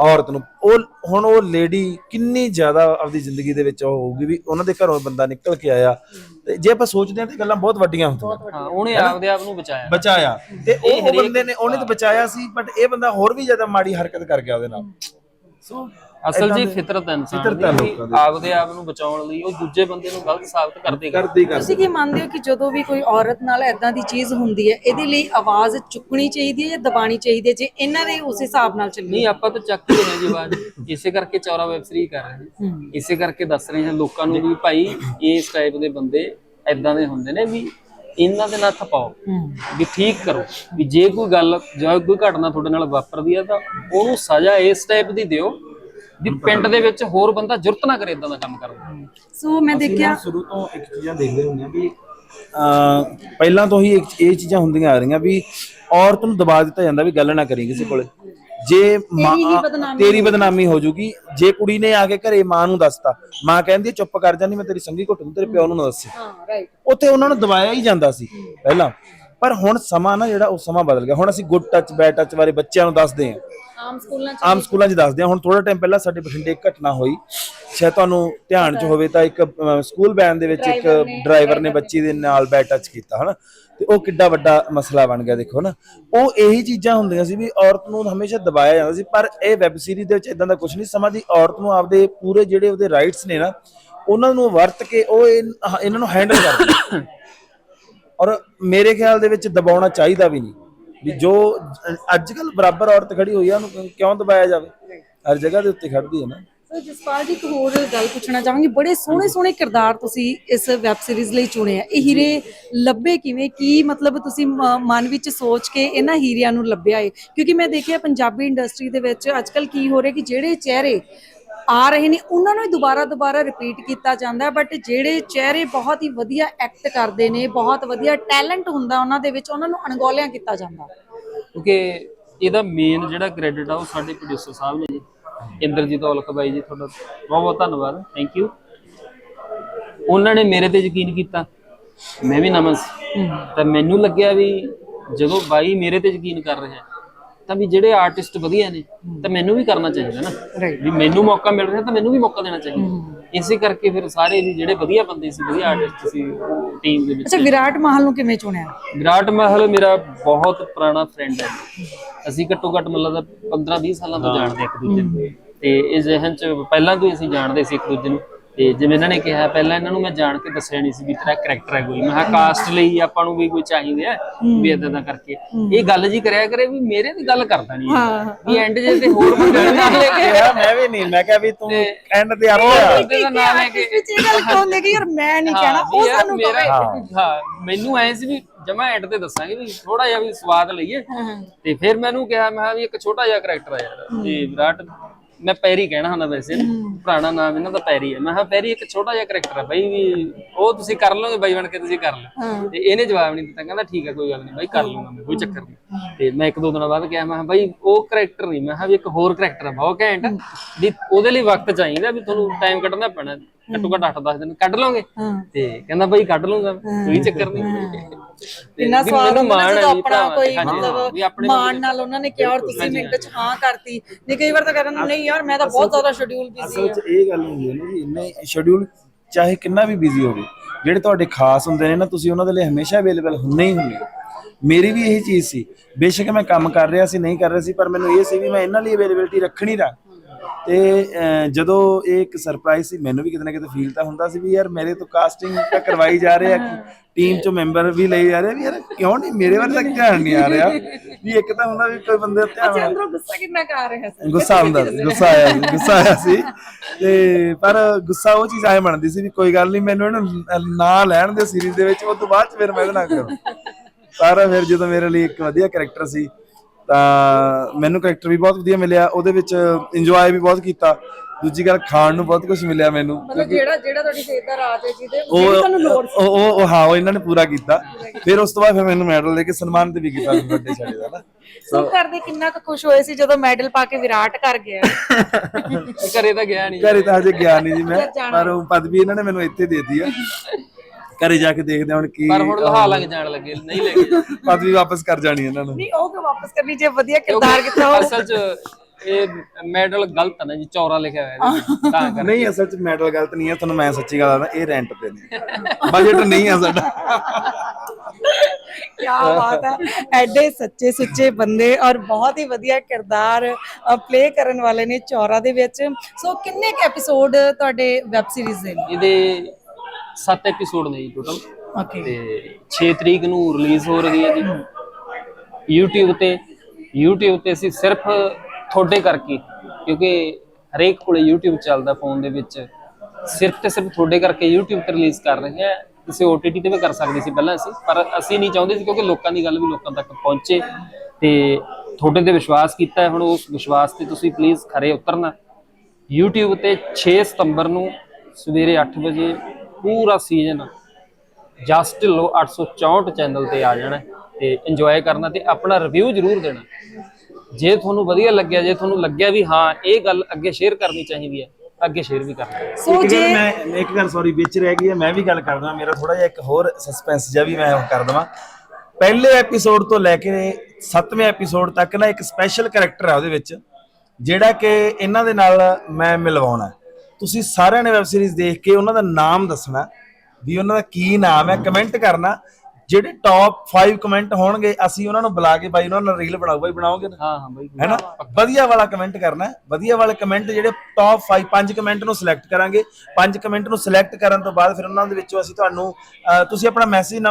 ਔਰਤ ਨੂੰ। ਉਹ ਹੁਣ ਉਹ ਲੇਡੀ ਕਿੰਨੀ ਜ਼ਿਆਦਾ ਆਪਦੀ ਜ਼ਿੰਦਗੀ ਦੇ ਵਿੱਚ ਉਹ ਹੋਊਗੀ ਵੀ ਉਹਨਾਂ ਦੇ ਘਰੋਂ ਬੰਦਾ ਨਿਕਲ ਕੇ ਆਇਆ। ਤੇ ਜੇ ਆਪਾਂ ਸੋਚਦੇ ਹਾਂ ਤੇ ਗੱਲਾਂ ਬਹੁਤ ਵੱਡੀਆਂ ਹੁੰਦੀਆਂ। ਹਾਂ ਉਹਨੇ ਆਪਦੇ ਆਪ ਨੂੰ ਬਚਾਇਆ। ਬਚਾਇਆ। ਤੇ ਉਹ ਉਹ ਬੰਦੇ ਨੇ ਉਹਨੇ ਤਾਂ ਬਚਾਇਆ ਸੀ ਬਟ ਇਹ ਬੰਦਾ ਹੋਰ ਵੀ ਜ਼ਿਆਦਾ ਮਾੜੀ ਹਰਕਤ ਕਰ ਗਿਆ ਉਹਦੇ ਨਾਲ। ਸੋ ਅਸਲ ਜੀ ਫਿਤਰਤ ਹੈ ਇਨਸਾਨ ਫਿਤਰਤ ਹੈ ਦੀ ਲੋਕਾਂ ਦੀ। ਆਪਦੇ ਆਪ ਨੂੰ ਬਚਾਉਣ ਲਈ ਉਹ ਦੂਜੇ ਬੰਦੇ ਨੂੰ ਗਲਤ ਸਾਬਤ ਕਰਦੇ ਗਾ ਕਰਦੇ ਹੀ ਤੁਸੀਂ ਕੀ ਮੰਨਦੇ ਹੋ ਕਿ ਜਦੋਂ ਵੀ ਕੋਈ ਔਰਤ ਨਾਲ ਐਦਾਂ ਦੀ ਚੀਜ਼ ਹੁੰਦੀ ਹੈ ਇਹਦੇ ਲਈ ਆਵਾਜ਼ ਚੁੱਕਣੀ ਚਾਹੀਦੀ ਹੈ ਜਾਂ ਦਬਾਣੀ ਚਾਹੀਦੀ ਹੈ? ਜੇ ਇਹਨਾਂ ਦੇ ਉਸ ਹਿਸਾਬ ਨਾਲ ਚੱਲੀਏ ਨਹੀਂ ਆਪਾਂ ਤਾਂ ਚੱਕ ਹੀ ਰਹੇ ਜੀ ਆਵਾਜ਼। ਇਸੇ ਕਰਕੇ ਚੌਰਾ ਵੈਬ ਸੀਰੀਜ਼ ਕਰ ਰਹੇ ਹਾਂ। ਇਸੇ ਕਰਕੇ ਦੱਸ ਰਹੇ ਹਾਂ ਲੋਕਾਂ ਨੂੰ ਵੀ ਭਾਈ ਇਸ ਟਾਈਪ ਦੇ ਬੰਦੇ ਐਦਾਂ ਦੇ ਹੁੰਦੇ ਨੇ ਵੀ ਇਹਨਾਂ ਦੇ ਨੱਥ ਪਾਓ। ਹੂੰ। ਵੀ ਠੀਕ ਕਰੋ। ਵੀ ਜੇ ਕੋਈ ਗੱਲ ਜਾਂ ਕੋਈ ਘਟਨਾ ਤੁਹਾਡੇ ਨਾਲ ਵਾਪਰਦੀ ਆ ਤਾਂ ਉਹਨੂੰ ਸਜ਼ਾ ਇਸ ਟਾਈਪ ਦੀ ਦਿਓ ਵੀ ਪਿੰਡ ਦੇ ਵਿੱਚ ਹੋਰ ਬੰਦਾ ਜੁਰਤ ਨਾ ਕਰੇ ਇਦਾਂ ਦਾ ਕੰਮ ਕਰਨ ਦਾ। ਸੋ ਮੈਂ ਦੇਖਿਆ ਨਾ ਸ਼ੁਰੂ ਤੋਂ ਇੱਕ ਚੀਜ਼ਾਂ ਦੇਖਦੇ ਹੁੰਦੇ ਆ ਵੀ ਅ ਪਹਿਲਾਂ ਤੋਂ ਹੀ ਇੱਕ ਇਹ ਚੀਜ਼ਾਂ ਹੁੰਦੀਆਂ ਆ ਰਹੀਆਂ ਵੀ ਔਰਤ ਨੂੰ ਦਬਾ ਦਿੱਤਾ ਜਾਂਦਾ ਵੀ ਗੱਲ ਨਾ ਕਰੀ ਕਿਸੇ ਕੋਲੇ। ਜੇ ਮਾਂ ਤੇਰੀ ਹੀ ਬਦਨਾਮੀ ਤੇਰੀ ਬਦਨਾਮੀ ਹੋ ਜੂਗੀ ਜੇ ਕੁੜੀ ਨੇ ਆ ਕੇ ਘਰੇ ਮਾਂ ਨੂੰ ਦੱਸਤਾ ਮਾਂ ਕਹਿੰਦੀ ਹੈ, ਚੁੱਪ ਕਰ ਜਾਂਦੀ ਮੈਂ ਤੇਰੀ ਸੰਗੀ ਘੁੱਟ ਦੂੰ ਤੇਰੇ ਪਿਓ ਨੂੰ ਨਾ ਦੱਸੇ। ਹਾਂ ਰਾਈਟ ਉੱਥੇ ਉਹਨਾਂ ਨੂੰ ਦਬਾਇਆ ਹੀ ਜਾਂਦਾ ਸੀ। ਪਹਿਲਾਂ ਪਰ ਹੁਣ ਸਮਾਂ ਨਾ ਜਿਹੜਾ ਉਹ ਸਮਾਂ ਬਦਲ ਗਿਆ। ਹੁਣ ਅਸੀਂ ਗੁੱਡ ਟੱਚ ਬੈਡ ਟੱਚ ਬਾਰੇ ਬੱਚਿਆਂ ਨੂੰ ਦੱਸਦੇ ਹਾਂ। ਆਮ ਸਕੂਲਾਂ ਚ ਆਮ ਸਕੂਲਾਂ 'ਚ ਦੱਸਦੇ ਆ ਹੁਣ ਥੋੜਾ ਟਾਈਮ ਪਹਿਲਾਂ ਸਾਡੇ ਬਠਿੰਡੇ ਇੱਕ ਘਟਨਾ ਹੋਈ। ਸ਼ਾਇਦ ਤੁਹਾਨੂੰ ਧਿਆਨ 'ਚ ਹੋਵੇ ਤਾਂ ਇੱਕ ਸਕੂਲ ਵੈਨ ਦੇ ਵਿੱਚ ਇੱਕ ਡਰਾਈਵਰ ਨੇ ਬੱਚੀ ਦੇ ਨਾਲ ਬੈਟ ਟੱਚ ਕੀਤਾ ਹਨਾ? ਤੇ ਉਹ ਕਿੱਡਾ ਵੱਡਾ ਮਸਲਾ ਬਣ ਗਿਆ ਦੇਖੋ ਨਾ ਉਹ ਇਹੀ ਚੀਜ਼ਾਂ ਹੁੰਦੀਆਂ ਸੀ ਵੀ ਔਰਤ ਨੂੰ ਹਮੇਸ਼ਾ ਦਬਾਇਆ ਜਾਂਦਾ ਸੀ ਪਰ ਇਹ ਵੈਬ ਸੀਰੀਜ਼ ਦੇ ਵਿੱਚ ਇਦਾਂ ਦਾ ਕੁਝ ਨਹੀਂ ਸਮਾਂ ਦੀ ਔਰਤ ਨੂੰ ਆਪਦੇ ਪੂਰੇ ਜਿਹੜੇ ਉਹਦੇ ਰਾਈਟਸ ਨੇ ਨਾ ਉਹਨਾਂ ਨੂੰ ਵਰਤ ਕੇ ਉਹ ਇਹ- ਇਹਨਾਂ ਨੂੰ ਹੈਂਡਲ ਕਰਦੀ ਹੈ। ਔਰ ਮੇਰੇ ਖਿਆਲ ਦੇ ਵਿੱਚ ਦਬਾਉਣਾ ਚਾਹੀਦਾ ਵੀ ਨਹੀਂ। ਵੀ ਜੋ ਅੱਜ ਕੱਲ ਬਰਾਬਰ ਔਰਤ ਖੜੀ ਹੋਈ ਆ ਉਹਨੂੰ ਕਿਉਂ- ਦਬਾਇਆ ਜਾਵੇ? ਹਰ ਜਗ੍ਹਾ ਦੇ ਉੱਤੇ ਖੜਦੀ ਹੈ ਨਾ। ਸੋ ਜਸਪਾਲ ਜੀ ਇੱਕ ਹੋਰ ਗੱਲ ਪੁੱਛਣਾ ਚਾਹਾਂਗੀ। ਬੜੇ ਸੋਹਣੇ ਸੋਹਣੇ ਕਿਰਦਾਰ ਤੁਸੀਂ ਇਸ ਵੈਬ ਸੀਰੀਜ਼ ਲਈ ਚੁਣੇ ਆ। ਇਹ ਹੀਰੇ ਲੱਭੇ ਕਿਵੇਂ? ਕੀ ਮਤਲਬ ਤੁਸੀਂ ਮਨ ਵਿੱਚ ਸੋਚ ਕੇ ਇਹਨਾਂ ਹੀਰਿਆਂ ਨੂੰ ਲੱਭਿਆ ਏ? ਕਿਉਂਕਿ ਮੈਂ ਦੇਖਿਆ ਪੰਜਾਬੀ ਇੰਡਸਟਰੀ ਦੇ ਵਿੱਚ ਅੱਜਕੱਲ ਕੀ ਹੋ ਰਿਹਾ ਕਿ ਜਿਹੜੇ ਚਿਹਰੇ ਆ ਰਹੇ ਨੇ ਉਹਨਾਂ ਨੂੰ ਦੁਬਾਰਾ ਦੁਬਾਰਾ ਰਿਪੀਟ ਕੀਤਾ ਜਾਂਦਾ ਹੈ ਬਟ ਜਿਹੜੇ ਚਿਹਰੇ ਬਹੁਤ ਹੀ ਵਧੀਆ ਐਕਟ ਕਰਦੇ ਨੇ ਬਹੁਤ ਵਧੀਆ ਟੈਲੈਂਟ ਹੁੰਦਾ ਉਹਨਾਂ ਦੇ ਵਿੱਚ ਉਹਨਾਂ ਨੂੰ ਅਣਗੌਲਿਆਂ ਕੀਤਾ ਜਾਂਦਾ। ਕਿਉਂਕਿ ਇਹਦਾ ਮੇਨ ਜਿਹੜਾ ਕ੍ਰੈਡਿਟ ਆ ਉਹ ਸਾਡੇ ਪ੍ਰੋਡਿਊਸਰ ਸਾਹਿਬ ਨੇ ਜੀ ਇੰਦਰਜੀਤ ਔਲਖ ਬਾਈ ਜੀ ਤੁਹਾਡਾ ਬਹੁਤ ਬਹੁਤ ਧੰਨਵਾਦ ਥੈਂਕ ਯੂ ਉਹਨਾਂ ਨੇ ਮੇਰੇ ਤੇ ਯਕੀਨ ਕੀਤਾ ਮੈਂ ਵੀ ਨਵਾਂ ਸੀ। ਤਾਂ ਮੈਨੂੰ ਲੱਗਿਆ ਵੀ ਜਦੋਂ ਬਾਈ ਮੇਰੇ ਤੇ ਯਕੀਨ ਕਰ ਰਿਹਾ ਤਾਂ ਵੀ ਜਿਹੜੇ ਆਰਟਿਸਟ ਵਧੀਆ ਨੇ ਤਾਂ ਮੈਨੂੰ ਵੀ ਕਰਨਾ ਚਾਹੀਦਾ ਨਾ। ਵੀ ਮੈਨੂੰ ਮੌਕਾ ਮਿਲ ਰਿਹਾ ਤਾਂ ਮੈਨੂੰ ਵੀ ਮੌਕਾ ਦੇਣਾ ਚਾਹੀਦਾ। ਇਸੇ ਕਰਕੇ ਫਿਰ ਸਾਰੇ ਵੀ ਜਿਹੜੇ ਵਧੀਆ ਬੰਦੇ ਸੀ ਵਧੀਆ ਆਰਟਿਸਟ ਸੀ ਉਹ ਟੀਮ ਦੇ ਵਿੱਚ। ਅੱਛਾ ਵਿਰਾਟ ਮਹਾਲ ਨੂੰ ਕਿਵੇਂ ਚੁਣਿਆ? ਵਿਰਾਟ ਮਹਿਲ ਮੇਰਾ ਬਹੁਤ ਪੁਰਾਣਾ ਫਰੈਂਡ ਹੈ। ਅਸੀਂ ਘੱਟੋ ਘੱਟ ਮਤਲਬ 15 20 ਸਾਲਾਂ ਤੋਂ ਜਾਣਦੇ ਇੱਕ ਦੂਜੇ ਨੂੰ। ਤੇ ਇਹ ਜ਼ਿਹਨ ਚ ਪਹਿਲਾਂ ਤੋਂ ਹੀ ਅਸੀਂ ਜਾਣਦੇ ਸੀ ਇੱਕ ਦੂਜੇ ਨੂੰ। ਤੇ ਜਿਵੇਂ ਇਹਨਾਂ ਨੇ ਕਿਹਾ ਪਹਿਲਾਂ ਇਹਨਾਂ ਨੂੰ ਮੈਂ ਜਾਣ ਕੇ ਦੱਸਿਆ ਨਹੀਂ ਸੀ ਵੀ ਤੇਰਾ ਕਰੈਕਟਰ ਹੈ ਕੋਈ। ਮੈਂ ਕਿਹਾ ਕਾਸਟ ਲਈ ਆਪਾਂ ਨੂੰ ਵੀ ਕੋਈ ਚਾਹੀਦਾ ਹੈ, ਵੀ ਇਦਾਂ ਦਾ ਕਰਕੇ। ਇਹ ਗੱਲ ਜੀ ਕਰਿਆ ਕਰੇ ਵੀ ਮੇਰੇ ਦੀ ਗੱਲ ਕਰਦਾ ਨਹੀਂ ਹਾਂ। ਵੀ ਐਂਡ ਜੇ ਤੇ ਹੋਰ ਬੰਦੇ ਦਾ ਨਾਮ ਲੈ ਕੇ ਮੈਂ ਵੀ ਨਹੀਂ ਮੈਂ ਕਿਹਾ ਵੀ ਤੂੰ ਐਂਡ ਤੇ ਬੰਦੇ ਦਾ ਨਾਮ ਲੈ ਕੇ। ਇਹ ਗੱਲ ਕਹੋਗੇ ਕਿ ਯਾਰ ਮੈਂ ਨਹੀਂ ਕਹਿਣਾ ਉਹ ਸਾਨੂੰ ਮੇਰਾ ਕਹੇ। ਹਾਂ। ਮੈਨੂੰ ਐ ਸੀ ਵੀ ਜਮਾ ਐਂਡ ਤੇ ਦੱਸਾਂਗੇ ਵੀ ਥੋੜਾ ਜਿਹਾ ਵੀ ਸਵਾਦ ਲਈਏ। ਤੇ ਫਿਰ ਮੈਨੂੰ ਕਿਹਾ ਮੈਂ ਕਿਹਾ ਵੀ ਇੱਕ ਛੋਟਾ ਜਿਹਾ ਕਰੈਕਟਰ ਆ ਯਾਰ। ਤੇ ਵਿਰਾਟ ਮੈਂ ਪੈਰੀ ਕਹਿਣਾ ਹੁੰਦਾ ਵੈਸੇ। ਪੁਰਾਣਾ ਨਾਮ ਇਹਨਾਂ ਦਾ ਪੈਰੀ ਹੈ। ਮੈਂ ਕਿਹਾ ਪੈਰੀ ਇੱਕ ਛੋਟਾ ਜਿਹਾ ਕਰੈਕਟਰ ਹੈ ਬਾਈ ਵੀ ਉਹ ਤੁਸੀਂ ਕਰ ਲਓਗੇ ਬਾਈ ਬਣ ਕੇ ਤੁਸੀਂ ਕਰ ਲਓ। ਤੇ ਇਹਨੇ ਜਵਾਬ ਨਹੀਂ ਦਿੱਤਾ। ਕਹਿੰਦਾ ਠੀਕ ਹੈ ਕੋਈ ਗੱਲ ਨਹੀਂ ਬਾਈ ਕਰ ਲੂੰਗਾ ਮੈਂ ਕੋਈ ਚੱਕਰ ਨਹੀਂ। ਤੇ ਮੈਂ ਇੱਕ ਦੋ ਦਿਨਾਂ ਬਾਅਦ ਕਿਹਾ ਮੈਂ ਕਿਹਾ ਬਾਈ ਉਹ ਕਰੈਕਟਰ ਨਹੀਂ ਮੈਂ ਕਿਹਾ ਵੀ ਇੱਕ ਹੋਰ ਕਰੈਕਟਰ ਹੈ ਬਹੁਤ ਘੈਂਟ। ਵੀ ਉਹਦੇ ਲਈ ਵਕਤ ਚਾਹੀਦਾ ਵੀ ਤੁਹਾਨੂੰ ਟਾਈਮ ਕੱਢਣਾ ਪੈਣਾ। ਘੱਟੋ ਘੱਟ 8-10 ਦਿਨ ਕੱਢ ਲਓਗੇ। ਹਾਂ। ਤੇ ਕਹਿੰਦਾ ਬਾਈ ਕੱਢ ਲੂੰਗਾ ਕੋਈ ਚੱਕਰ ਨਹੀਂ। ਇੰਨਾ ਸਵਾਦ ਹੁੰਦਾ ਮਾਣ ਜਦੋਂ ਹੈ ਆਪਣਾ ਕੋਈ ਮਤਲਬ ਮਾਣ ਨਾਲ ਉਹਨਾਂ ਨੇ ਕਿਹਾ ਔਰ ਤੁਸੀਂ ਮਿੰਟ ਚ ਹਾਂ ਕਰਤੀ। ਨਹੀਂ ਕਈ ਵਾਰ ਤਾਂ ਕਰਨ ਨਹੀਂ ਯਾਰ ਮੈਂ ਤਾਂ ਬਹੁਤ ਜ਼ਿਆਦਾ ਸ਼ਡਿਊਲ ਬਿਜ਼ੀ ਅਸਲ 'ਚ ਇਹ ਗੱਲ ਹੁੰਦੀ ਹੈ ਨਾ ਜੀ ਇੰਨੇ ਸ਼ਡਿਊਲ ਚਾਹੇ ਕਿੰਨਾ ਵੀ ਬਿਜ਼ੀ ਹੋਵੇ ਜਿਹੜੇ ਤੁਹਾਡੇ ਖਾਸ ਹੁੰਦੇ ਨੇ ਨਾ ਤੁਸੀਂ ਉਹਨਾਂ ਦੇ ਲਈ ਹਮੇਸ਼ਾ ਅਵੇਲੇਬਲ ਹੁੰਨੇ ਹੀ ਹੁੰਨੇ ਹੋ। ਮੇਰੀ ਵੀ ਇਹੀ ਚੀਜ਼ ਸੀ। ਬੇਸ਼ੱਕ ਮੈਂ ਕੰਮ ਕਰ ਰਿਹਾ ਸੀ ਨਹੀਂ ਕਰ ਰਿਹਾ ਸੀ ਪਰ ਮੈਨੂੰ ਇਹ ਸੀ ਵੀ ਮੈਂ ਇਹਨਾਂ ਲਈ ਅਵੇਲੇਬਿਲਟੀ ਰੱਖਣੀ ਰਾ ਤੇ ਜਦੋਂ ਇਹ ਇੱਕ ਸਰਪ੍ਰਾਈਜ਼ ਸੀ ਮੈਨੂੰ ਵੀ ਕਿਤੇ ਨਾ ਕਿਤੇ ਫੀਲ ਤਾਂ ਹੁੰਦਾ ਸੀ ਵੀ ਯਾਰ ਮੇਰੇ ਤੋਂ ਕਾਸਟਿੰਗ ਤਾਂ ਕਰਵਾਈ ਜਾ ਰਹੇ ਆ ਟੀਮ ਚੋਂ ਮੈਂਬਰ ਵੀ ਲਈ ਜਾ ਰਹੇ ਵੀ ਯਾਰ ਕਿਉਂ ਨਹੀਂ ਮੇਰੇ ਵੱਲ ਤੱਕ ਧਿਆਨ ਨਹੀਂ ਆ ਰਿਹਾ। ਵੀ ਇੱਕ ਤਾਂ ਹੁੰਦਾ ਵੀ ਕੋਈ ਬੰਦੇ ਦਾ ਧਿਆਨ ਅੰਦਰੋਂ ਗੁੱਸਾ ਕਿੰਨਾ ਕਰ ਰਿਹਾ ਸੀ? ਗੁੱਸਾ ਹੁੰਦਾ ਸੀ ਗੁੱਸਾ ਆਇਆ ਸੀ ਗੁੱਸਾ ਆਇਆ ਸੀ। ਤੇ ਪਰ ਗੁੱਸਾ ਉਹ ਚੀਜ਼ ਆਏ ਬਣਦੀ ਸੀ ਵੀ ਕੋਈ ਗੱਲ ਨਹੀਂ ਮੈਨੂੰ ਇਹਨੂੰ ਨਾਂ ਲੈਣ ਦੇ ਸੀਰੀਜ਼ ਦੇ ਵਿੱਚ ਉਸ ਤੋਂ ਬਾਅਦ ਫਿਰ ਮੈਂ ਇਹਦੇ ਨਾਲ ਕਰੂੰ। ਪਰ ਫਿਰ ਜਦੋਂ ਮੇਰੇ ਲਈ ਇੱਕ ਵਧੀਆ ਕੈਰੈਕਟਰ ਸੀ ਤਾਂ ਮੈਨੂੰ ਕੈਰੈਕਟਰ ਵੀ ਬਹੁਤ ਵਧੀਆ ਮਿਲਿਆ ਉਹਦੇ ਵਿੱਚ ਇੰਜੋਏ ਵੀ ਬਹੁਤ ਕੀਤਾ। ਦੂਜੀ ਗੱਲ ਖਾਣ ਨੂੰ ਬਹੁਤ ਕੁਝ ਮਿਲਿਆ ਮੈਨੂੰ। ਮਤਲਬ ਜਿਹੜਾ ਜਿਹੜਾ ਤੁਹਾਡੀ ਸੇਧ ਦਾ ਰਾਜ ਹੈ ਜਿਹਦੇ ਤੁਹਾਨੂੰ ਲੋੜ ਸੀ। ਉਹ ਉਹ ਹਾਂ ਉਹ ਇਹਨਾਂ ਨੇ ਪੂਰਾ ਕੀਤਾ। ਫਿਰ ਉਸ ਤੋਂ ਬਾਅਦ ਫਿਰ ਮੈਨੂੰ ਮੈਡਲ ਦੇ ਕੇ ਸਨਮਾਨਿਤ ਵੀ ਕੀਤਾ ਵੱਡੇ ਛੜੇ ਦਾ ਨਾ। ਸੋ ਕਰਦੇ ਕਿੰਨਾ ਕੁ ਖੁਸ਼ ਹੋਏ ਸੀ ਜਦੋਂ ਮੈਡਲ ਪਾ ਕੇ ਵਿਰਾਟ ਕਰ ਗਿਆ? ਘਰੇ ਤਾਂ ਗਿਆ ਨਹੀਂ। ਘਰੇ ਤਾਂ ਹਜੇ ਗਿਆ ਨਹੀਂ ਜੀ ਮੈਂ ਪਰ ਉਹ ਪਦਵੀ ਇਹਨਾਂ ਨੇ ਮੈਨੂੰ ਇੱਥੇ ਦੇ ਦਿੱਤੀ ਆ। ਘਰੇ ਜਾ ਕੇ ਦੇਖਦੇ ਹਾਂ ਹੁਣ ਕੀ ਪਰ ਹੁਣ ਲਹਾ ਲੱਗ ਜਾਣ ਲੱਗੇ ਨਹੀਂ ਲੈ ਕੇ ਪਦਵੀ ਵਾਪਸ ਕਰ ਜਾਣੀ ਇਹਨਾਂ ਨੂੰ। ਨਹੀਂ ਉਹ ਕਿ ਵਾਪਸ ਕਰਨੀ? ਜੇ ਵਧੀਆ ਕਿਰਦਾਰ ਕੀਤਾ ਹੋ ਅਸਲ 'ਚ ਇਹ ਮੈਡਲ ਗਲਤ ਹੈ ਨਾ ਜੀ ਚੌਰਾ ਲਿਖਿਆ ਹੋਇਆ ਇਹਦੇ ਤਾਂ ਕਰ ਨਹੀਂ ਅਸਲ 'ਚ ਮੈਡਲ ਗਲਤ ਨਹੀਂ ਹੈ ਤੁਹਾਨੂੰ ਮੈਂ ਸੱਚੀ ਗੱਲ ਦੱਸਦਾ ਇਹ ਰੈਂਟ ਤੇ ਨੇ ਬਜਟ ਨਹੀਂ ਆ ਸਾਡਾ। ਕੀ ਬਾਤ ਹੈ। ਐਡੇ ਸੱਚੇ ਸੁੱਚੇ ਬੰਦੇ ਔਰ ਬਹੁਤ ਹੀ ਵਧੀਆ ਕਿਰਦਾਰ ਪਲੇ ਕਰਨ ਵਾਲੇ ਨੇ ਚੌਰਾ ਦੇ ਵਿੱਚ। ਸੋ ਕਿੰਨੇ ਕ ਐਪੀਸੋਡ ਤੁਹਾਡੇ ਵੈਬ ਸੀਰੀਜ਼ ਦੇ ਨੇ? ਇਹਦੇ 7 ਐਪੀਸੋਡ ਨੇ ਜੀ ਟੋਟਲ ਓਕੇ ਤੇ 6 ਤਰੀਕ ਨੂੰ ਰਿਲੀਜ਼ ਹੋ ਰਹੀ ਹੈ ਜੀ। YouTube ਤੇ YouTube ਤੇ ਅਸੀਂ ਸਿਰਫ ਤੁਹਾਡੇ ਕਰਕੇ ਕਿਉਂਕਿ ਹਰੇਕ ਕੋਲੇ YouTube ਚੱਲਦਾ ਫੋਨ ਦੇ ਵਿੱਚ। ਸਿਰਫ ਤੇ ਸਿਰਫ ਤੁਹਾਡੇ ਕਰਕੇ YouTube ਤੇ ਰਿਲੀਜ਼ ਕਰ ਰਹੇ ਹਾਂ। ਕਿਸੇ OTT ਤੇ ਵੀ ਕਰ ਸਕਦੇ ਸੀ ਪਹਿਲਾਂ ਅਸੀਂ ਪਰ ਅਸੀਂ ਨਹੀਂ ਚਾਹੁੰਦੇ ਸੀ ਕਿਉਂਕਿ ਲੋਕਾਂ ਦੀ ਗੱਲ ਵੀ ਲੋਕਾਂ ਤੱਕ ਪਹੁੰਚੇ। ਤੇ ਤੁਹਾਡੇ ਤੇ ਵਿਸ਼ਵਾਸ ਕੀਤਾ ਹੁਣ ਉਸ ਵਿਸ਼ਵਾਸ ਤੇ ਤੁਸੀਂ ਪਲੀਜ਼ ਖਰੇ ਉਤਰਨਾ। YouTube ਤੇ 6 ਸਤੰਬਰ ਨੂੰ ਸਵੇਰੇ 8 ਵਜੇ ਪੂਰਾ ਸੀਜ਼ਨ ਜਸਟ ਲੋ 864 ਚੈਨਲ ਤੇ ਆ ਜਾਣਾ ਤੇ ਇੰਜੋਏ ਕਰਨਾ ਤੇ ਆਪਣਾ ਰਿਵਿਊ ਜ਼ਰੂਰ ਦੇਣਾ। ਜੇ ਤੁਹਾਨੂੰ ਵਧੀਆ ਲੱਗਿਆ ਜੇ ਤੁਹਾਨੂੰ ਲੱਗਿਆ ਵੀ ਹਾਂ ਇਹ ਗੱਲ ਅੱਗੇ ਸ਼ੇਅਰ ਕਰਨੀ ਚਾਹੀਦੀ ਹੈ ਅੱਗੇ ਸ਼ੇਅਰ ਵੀ ਕਰਨਾ। ਸੋ ਜੇ ਮੈਂ ਇੱਕ ਗੱਲ ਸੌਰੀ ਵਿੱਚ ਰਹਿ ਗਈ ਹੈ ਮੈਂ ਵੀ ਗੱਲ ਕਰਦਾ ਮੇਰਾ ਥੋੜਾ ਜਿਹਾ ਇੱਕ ਹੋਰ ਸਸਪੈਂਸ ਜਿਹਾ ਵੀ ਮੈਂ ਉਹ ਕਰ ਦਵਾਂ। ਪਹਿਲੇ ਐਪੀਸੋਡ ਤੋਂ ਲੈ ਕੇ 7ਵੇਂ ਐਪੀਸੋਡ ਤੱਕ ਨਾ ਇੱਕ ਸਪੈਸ਼ਲ ਕੈਰੈਕਟਰ ਹੈ ਉਹਦੇ ਵਿੱਚ ਜਿਹੜਾ ਕਿ ਇਹਨਾਂ ਦੇ ਨਾਲ ਮੈਂ ਮਿਲਵਾਉਣਾ। ਤੁਸੀਂ ਸਾਰਿਆਂ ਨੇ ਵੈਬ ਸੀਰੀਜ਼ ਦੇਖ ਕੇ ਉਹਨਾਂ ਦਾ ਨਾਮ ਦੱਸਣਾ ਵੀ ਉਹਨਾਂ ਦਾ ਕੀ ਨਾਮ ਹੈ ਕਮੈਂਟ ਕਰਨਾ। ਜਿਹੜੇ ਟੌਪ 5 ਕਮੈਂਟ ਹੋਣਗੇ ਅਸੀਂ ਉਹਨਾਂ ਨੂੰ ਬੁਲਾ ਕੇ ਬਾਈ ਉਹਨਾਂ ਨਾਲ ਰੀਲ ਬਣਾਓ ਬਾਈ ਬਣਾਓਗੇ ਨਾ? ਹਾਂ ਹਾਂ ਬਾਈ ਹੈਨਾ? ਵਧੀਆ ਵਾਲਾ ਕਮੈਂਟ ਕਰਨਾ ਹੈ। ਵਧੀਆ ਵਾਲੇ ਕਮੈਂਟ ਜਿਹੜੇ ਟੌਪ 5 ਪੰਜ ਕਮੈਂਟ ਨੂੰ ਸਿਲੈਕਟ ਕਰਾਂਗੇ। ਪੰਜ ਕਮੈਂਟ ਨੂੰ ਸਿਲੈਕਟ ਕਰਨ ਤੋਂ ਬਾਅਦ ਫਿਰ ਉਹਨਾਂ ਦੇ ਵਿੱਚੋਂ ਅਸੀਂ ਤੁਹਾਨੂੰ ਤੁਸੀਂ ਆਪਣਾ ਮੈਸੇਜ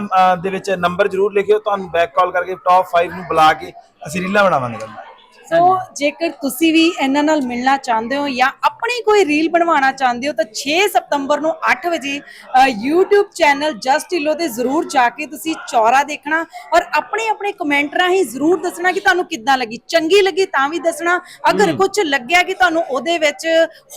ਦੇ ਵਿੱਚ ਨੰਬਰ ਜ਼ਰੂਰ ਲਿਖਿਓ। ਤੁਹਾਨੂੰ ਬੈਕ ਕਾਲ ਕਰਕੇ ਟੌਪ 5 ਨੂੰ ਬੁਲਾ ਕੇ ਅਸੀਂ ਰੀਲਾਂ ਬਣਾਵਾਂਗੇ। ਸੋ ਜੇਕਰ ਤੁਸੀਂ ਵੀ ਇਹਨਾਂ ਨਾਲ ਮਿਲਣਾ ਚਾਹੁੰਦੇ ਹੋ ਜਾਂ ਆਪਣੀ ਕੋਈ ਰੀਲ ਬਣਵਾਉਣਾ ਚਾਹੁੰਦੇ ਹੋ ਤਾਂ 6 ਸਤੰਬਰ ਨੂੰ 8 ਵਜੇ YouTube ਚੈਨਲ ਜਸਟ ਢਿੱਲੋਂ ਤੇ ਜ਼ਰੂਰ ਜਾ ਕੇ ਤੁਸੀਂ ਚੌਰਾ ਦੇਖਣਾ ਔਰ ਆਪਣੇ ਆਪਣੇ ਕਮੈਂਟ ਰਾਹੀਂ ਜ਼ਰੂਰ ਦੱਸਣਾ ਕਿ ਤੁਹਾਨੂੰ ਕਿੱਦਾਂ ਲੱਗੀ। ਚੰਗੀ ਲੱਗੀ ਤਾਂ ਵੀ ਦੱਸਣਾ। ਅਗਰ ਕੁਝ ਲੱਗਿਆ ਕਿ ਤੁਹਾਨੂੰ ਉਹਦੇ ਵਿੱਚ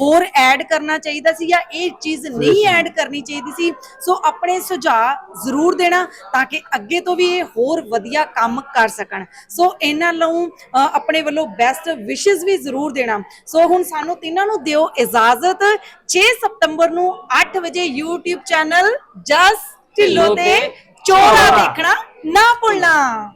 ਹੋਰ ਐਡ ਕਰਨਾ ਚਾਹੀਦਾ ਸੀ ਜਾਂ ਇਹ ਚੀਜ਼ ਨਹੀਂ ਐਡ ਕਰਨੀ ਚਾਹੀਦੀ ਸੀ ਸੋ ਆਪਣੇ ਸੁਝਾਅ ਜ਼ਰੂਰ ਦੇਣਾ ਤਾਂ ਕਿ ਅੱਗੇ ਤੋਂ ਵੀ ਇਹ ਹੋਰ ਵਧੀਆ ਕੰਮ ਕਰ ਸਕਣ। ਸੋ ਇਹਨਾਂ ਨੂੰ ਆਪਣੇ ਵੱਲੋਂ ਬੈਸਟ ਵਿਸ਼ੇਸ ਵੀ ਜ਼ਰੂਰ ਦੇਣਾ। ਸੋ ਹੁਣ ਸਾਨੂੰ ਤਿੰਨਾਂ ਨੂੰ ਦਿਓ ਇਜਾਜ਼ਤ। 6 ਸਤੰਬਰ ਨੂੰ 8 ਵਜੇ YouTube ਚੈਨਲ ਜਸ ਢਿੱਲੋਂ ਤੇ ਚੋਰਾ। ਦੇਖਣਾ ਨਾ ਭੁੱਲਣਾ।